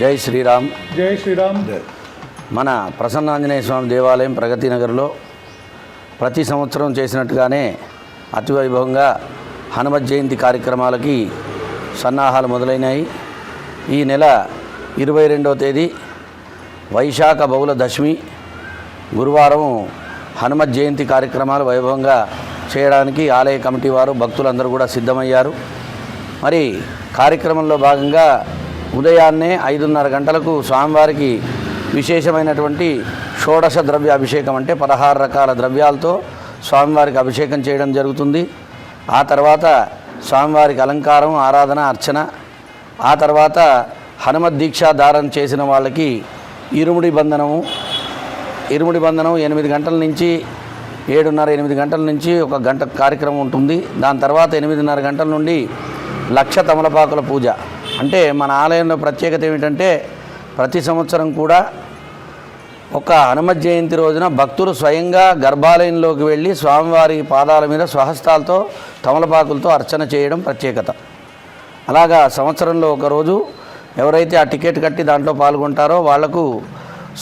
జై శ్రీరామ్. జై శ్రీరామ్. మన ప్రసన్నాంజనేయ స్వామి దేవాలయం ప్రగతి నగర్లో ప్రతి సంవత్సరం చేసినట్టుగానే అతి వైభవంగా హనుమత్ జయంతి కార్యక్రమాలకి సన్నాహాలు మొదలైనాయి. ఈ నెల ఇరవై రెండవ తేదీ వైశాఖ బహుళ దశమి. గురువారం హనుమత్ జయంతి కార్యక్రమాలు వైభవంగా చేయడానికి ఆలయ కమిటీ వారు భక్తులందరూ కూడా సిద్ధమయ్యారు. మరి కార్యక్రమంలో భాగంగా ఉదయాన్నే ఐదున్నర గంటలకు స్వామివారికి విశేషమైనటువంటి షోడశ ద్రవ్య అభిషేకం అంటే పదహారు రకాల ద్రవ్యాలతో స్వామివారికి అభిషేకం చేయడం జరుగుతుంది. ఆ తర్వాత స్వామివారికి అలంకారం ఆరాధన అర్చన. ఆ తర్వాత హనుమద్దీక్షా దారం చేసిన వాళ్ళకి ఇరుముడి బంధనము. ఇరుముడి బంధనం ఎనిమిది గంటల నుంచి ఏడున్నర ఎనిమిది గంటల నుంచి ఒక గంట కార్యక్రమం ఉంటుంది. దాని తర్వాత ఎనిమిదిన్నర గంటల నుండి లక్ష తమలపాకుల పూజ. అంటే మన ఆలయంలో ప్రత్యేకత ఏమిటంటే ప్రతి సంవత్సరం కూడా ఒక హనుమ జయంతి రోజున భక్తులు స్వయంగా గర్భాలయంలోకి వెళ్ళి స్వామివారి పాదాల మీద స్వహస్తాలతో తమలపాకులతో అర్చన చేయడం ప్రత్యేకత. అలాగా సంవత్సరంలో ఒకరోజు ఎవరైతే ఆ టికెట్ కట్టి దాంట్లో పాల్గొంటారో వాళ్ళకు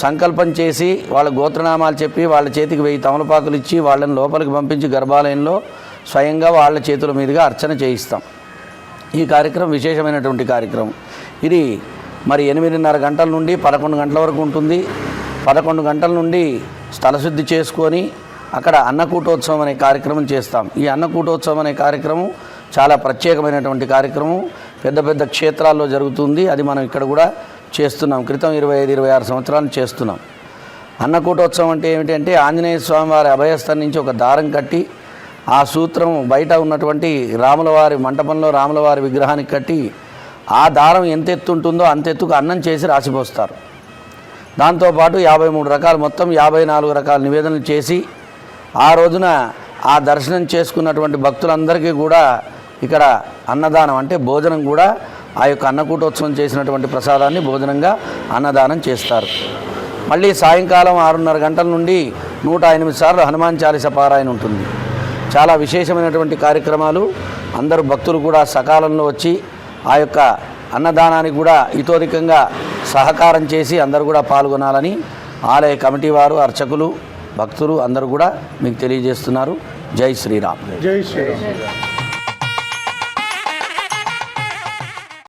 సంకల్పం చేసి వాళ్ళ గోత్రనామాలు చెప్పి వాళ్ళ చేతికి వెయ్యి తమలపాకులు ఇచ్చి వాళ్ళని లోపలికి పంపించి గర్భాలయంలో స్వయంగా వాళ్ళ చేతుల మీదుగా అర్చన చేయిస్తాం. ఈ కార్యక్రమం విశేషమైనటువంటి కార్యక్రమం. ఇది మరి ఎనిమిదిన్నర గంటల నుండి పదకొండు గంటల వరకు ఉంటుంది. పదకొండు గంటల నుండి స్థలశుద్ధి చేసుకొని అక్కడ అన్నకూటోత్సవం అనే కార్యక్రమం చేస్తాం. ఈ అన్నకూటోత్సవం అనే కార్యక్రమం చాలా ప్రత్యేకమైనటువంటి కార్యక్రమం. పెద్ద పెద్ద క్షేత్రాల్లో జరుగుతుంది. అది మనం ఇక్కడ కూడా చేస్తున్నాం. క్రితం ఇరవై ఐదు ఇరవై ఆరు సంవత్సరాలు చేస్తున్నాం. అన్నకూటోత్సవం అంటే ఏమిటంటే ఆంజనేయ స్వామి వారి అభయస్థం నుంచి ఒక దారం కట్టి ఆ సూత్రం బయట ఉన్నటువంటి రాములవారి మంటపంలో రాములవారి విగ్రహానికి కట్టి ఆ దారం ఎంత ఎత్తు ఉంటుందో అంత ఎత్తుకు అన్నం చేసి రాసిపోస్తారు దాంతోపాటు యాభై మూడు రకాలు మొత్తం యాభై నాలుగు రకాల నివేదనలు చేసి ఆ రోజున ఆ దర్శనం చేసుకున్నటువంటి భక్తులందరికీ కూడా ఇక్కడ అన్నదానం అంటే భోజనం కూడా ఆ యొక్క అన్నకూటోత్సవం చేసినటువంటి ప్రసాదాన్ని భోజనంగా అన్నదానం చేస్తారు. మళ్ళీ సాయంకాలం ఆరున్నర గంటల నుండి నూట ఎనిమిది సార్లు హనుమాన్ చాలీస పారాయణ ఉంటుంది. చాలా విశేషమైనటువంటి కార్యక్రమాలు. అందరూ భక్తులు కూడా సకాలంలో వచ్చి ఆ యొక్క అన్నదానానికి కూడా ఇతోధికంగా సహకారం చేసి అందరూ కూడా పాల్గొనాలని ఆలయ కమిటీ వారు అర్చకులు భక్తులు అందరూ కూడా మీకు తెలియజేస్తున్నారు. జై శ్రీరామ్. జై శ్రీరామ్.